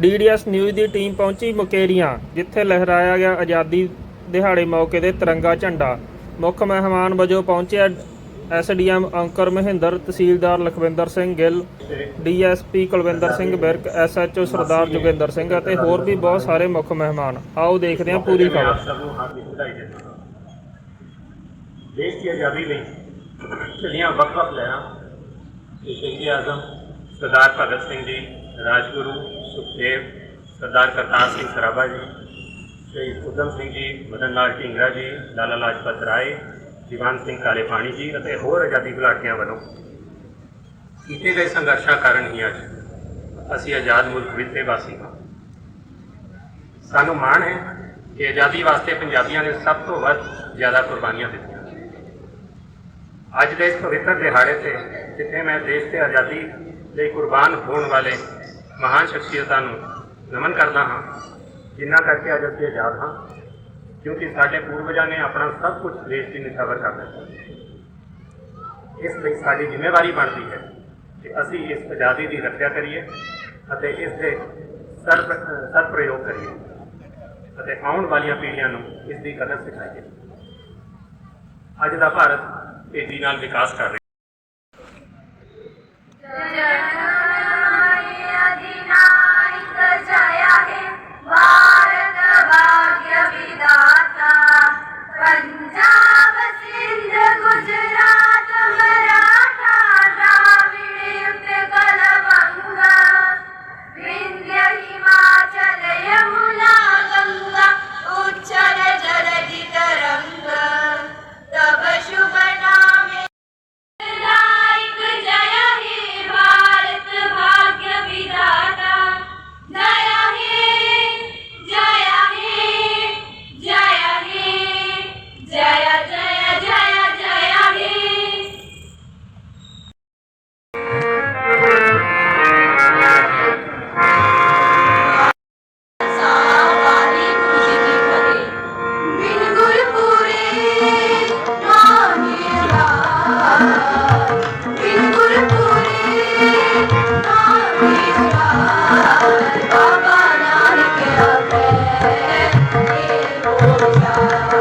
DDS news ਦੀ team ਪਹੁੰਚੀ ਮੁਕੇਰੀਆਂ, ਜਿੱਥੇ ਲਹਿਰਾਇਆ ਗਿਆ ਆਜ਼ਾਦੀ ਦਿਹਾੜੇ ਮੌਕੇ ਤੇ ਤਿਰੰਗਾ ਝੰਡਾ। ਮੁੱਖ ਮਹਿਮਾਨ ਵਜੋਂ ਪਹੁੰਚਿਆ SDM Ankur Mahinder, tehsildar Lakhwinder Singh Gill DSP Kulwinder Singh Birk SHO Sardar Joginder Singh ਅਤੇ ਹੋਰ ਵੀ ਬਹੁਤ ਸਾਰੇ ਮੁੱਖ ਮਹਿਮਾਨ। ਆਓ ਦੇਖਦੇ ਹਾਂ ਪੂਰੀ ਆਪ ਖਬਰ। ਦੇਸ਼ ਦੀ ਆਜ਼ਾਦੀ ਲਈ ਚੱਲੀਆਂ ਵੱਖ-ਵੱਖ ਲਹਿਰਾਂ। ਸ਼ਹੀਦ ਆਜ਼ਮ ਸਰਦਾਰ ਭਗਤ ਸਿੰਘ ਜੀ ਰਾਜਗੁਰੂ ਸੁਖਦੇਵ ਸਰਦਾਰ ਕਰਤਾਰ ਸਿੰਘ ਸਰਾਭਾ ਜੀ, ਸ਼ਹੀਦ ਉਦਮ ਸਿੰਘ ਜੀ, ਮਦਨ ਲਾਲ ਢੀਂਗਰਾ ਜੀ, ਲਾਲਾ ਲਾਜਪਤ ਰਾਏ, ਦੀਵਾਨ ਸਿੰਘ ਕਾਲੇਪਾਣੀ ਜੀ ਅਤੇ ਹੋਰ ਆਜ਼ਾਦੀ ਘੁਲਾਟੀਆਂ ਵੱਲੋਂ ਕੀਤੇ ਗਏ ਸੰਘਰਸ਼ਾਂ ਕਾਰਨ ਹੀ ਅੱਜ ਅਸੀਂ ਆਜ਼ਾਦ ਮੁਲਕ ਵਿੱਚ ਦੇ ਵਾਸੀ ਹਾਂ। ਸਾਨੂੰ ਮਾਣ ਹੈ ਕਿ ਆਜ਼ਾਦੀ ਵਾਸਤੇ ਪੰਜਾਬੀਆਂ ਨੇ ਸਭ ਤੋਂ ਵੱਧ ਜ਼ਿਆਦਾ ਕੁਰਬਾਨੀਆਂ ਦਿੱਤੀਆਂ। ਅੱਜ ਦੇ ਇਸ ਪਵਿੱਤਰ ਦਿਹਾੜੇ ਤੇ ਜਿੱਥੇ ਮੈਂ ਦੇਸ਼ ਤੇ ਆਜ਼ਾਦੀ ਲਈ ਕੁਰਬਾਨ ਹੋਣ ਵਾਲੇ ਮਹਾਨ ਸ਼ਖਸੀਅਤਾਂ ਨੂੰ ਨਮਨ ਕਰਦਾ ਹਾਂ, ਜਿਨ੍ਹਾਂ ਕਰਕੇ ਅੱਜ ਅਸੀਂ ਆਜ਼ਾਦ ਹਾਂ, ਕਿਉਂਕਿ ਸਾਡੇ ਪੂਰਵਜਾਂ ਨੇ ਆਪਣਾ ਸਭ ਕੁਝ ਦੇਸ਼ ਦੀ ਨਿਸ਼ਾਵਰ ਕਰ ਦਿੱਤਾ। ਇਸ ਲਈ ਸਾਡੀ ਜ਼ਿੰਮੇਵਾਰੀ ਬਣਦੀ ਹੈ ਕਿ ਅਸੀਂ ਇਸ ਆਜ਼ਾਦੀ ਦੀ ਰੱਖਿਆ ਕਰੀਏ ਅਤੇ ਇਸ ਦੇ ਸਰਪ ਸਰਪ੍ਰਯੋਗ ਕਰੀਏ ਅਤੇ ਆਉਣ ਵਾਲੀਆਂ ਪੀੜ੍ਹੀਆਂ ਨੂੰ ਇਸ ਦੀ ਕਦਰ ਸਿਖਾਈਏ। ਅੱਜ ਦਾ ਭਾਰਤ ਤੇਜ਼ੀ ਨਾਲ ਵਿਕਾਸ ਕਰ ਰਿਹਾ ਹੈ। Thank you.